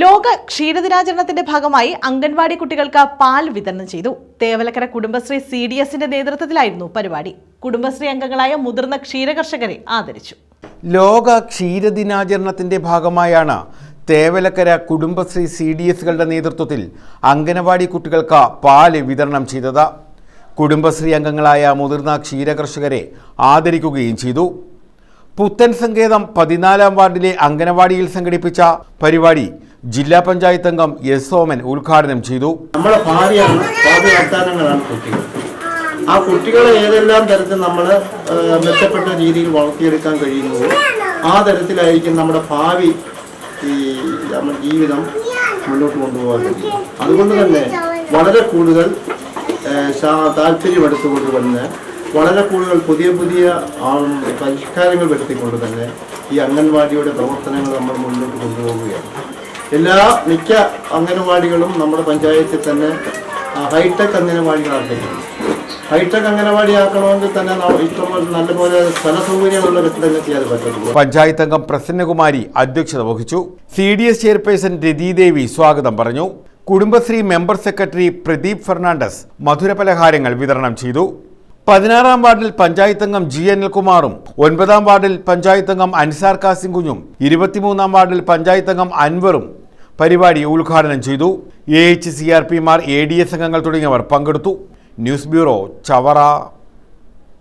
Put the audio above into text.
ലോക ക്ഷീരദിനാചരണത്തിന്റെ ഭാഗമായി അംഗൻവാടി കുട്ടികൾക്ക് പാൽ വിതരണം ചെയ്തു. തേവലക്കര കുടുംബശ്രീ സി ഡി എസിന്റെ നേതൃത്വത്തിലായിരുന്നു പരിപാടി. കുടുംബശ്രീ അംഗങ്ങളായ മുതിർന്ന ക്ഷീരകർഷകരെ ആദരിച്ചു. ലോക ക്ഷീരദിനാചരണത്തിന്റെ ഭാഗമായാണ് തേവലക്കര കുടുംബശ്രീ സി ഡി എസുകളുടെ നേതൃത്വത്തിൽ അംഗനവാടി കുട്ടികൾക്ക് പാൽ വിതരണം ചെയ്തത്. കുടുംബശ്രീ അംഗങ്ങളായ മുതിർന്ന ക്ഷീരകർഷകരെ ആദരിക്കുകയും ചെയ്തു. പുത്തൻ സങ്കേതം പതിനാലാം വാർഡിലെ അംഗനവാടിയിൽ സംഘടിപ്പിച്ച പരിപാടി ജില്ലാ പഞ്ചായത്ത് അംഗം എസ് ഓമൻ ഉദ്ഘാടനം ചെയ്തു. നമ്മളെ ഭാവിയാണ് ഭാവി വാഗ്ദാനങ്ങളാണ് കുട്ടികൾ. ആ കുട്ടികളെ ഏതെല്ലാം തരത്തിൽ നമ്മൾ മെച്ചപ്പെട്ട രീതിയിൽ വളർത്തിയെടുക്കാൻ കഴിയുന്നുവോ ആ തരത്തിലായിരിക്കും നമ്മുടെ ഭാവി ഈ നമ്മുടെ ജീവിതം മുന്നോട്ട് കൊണ്ടുപോകാൻ കഴിയും അതുകൊണ്ട് തന്നെ വളരെ കൂടുതൽ താല്പര്യമെടുത്തുകൊണ്ട് തന്നെ വളരെ കൂടുതൽ പുതിയ പുതിയ പരിഷ്കാരങ്ങൾ വരുത്തിക്കൊണ്ട് തന്നെ ഈ അംഗൻവാടിയുടെ പ്രവർത്തനങ്ങൾ നമ്മൾ മുന്നോട്ട് കൊണ്ടുപോവുകയാണ്. എല്ലാ മിക്ക അംഗനവാടികളും നമ്മുടെ പഞ്ചായത്തിൽ തന്നെ ഹൈടെക് അംഗനവാടികളാക്കുന്നു ഹൈടെക് അംഗനവാടി ആക്കണമെങ്കിൽ തന്നെ ഇഷ്ടംപോലെ നല്ലപോലെ സ്ഥല സൗകര്യമുള്ള കെട്ടിടങ്ങൾ ചെയ്യാതെ പറ്റുള്ളൂ പഞ്ചായത്ത് അംഗം പ്രസന്നകുമാരി അധ്യക്ഷത വഹിച്ചു. C D S chairperson Rathidevi സ്വാഗതം പറഞ്ഞു. Kudumbashree member secretary Pradeep Fernandez മധുരപലഹാരങ്ങൾ വിതരണം ചെയ്തു. പതിനാറാം വാർഡിൽ പഞ്ചായത്ത് അംഗം ജി അനിൽകുമാറും ഒൻപതാം വാർഡിൽ പഞ്ചായത്ത് അംഗം അൻസാർ കാസിം കുഞ്ഞും ഇരുപത്തിമൂന്നാം വാർഡിൽ പഞ്ചായത്ത് അംഗം അൻവറും പരിപാടി ഉദ്ഘാടനം ചെയ്തു എ എച്ച് സി ആർ പിമാർ എ ഡി എസ് അംഗങ്ങൾ തുടങ്ങിയവർ പങ്കെടുത്തു. News bureau Chavara.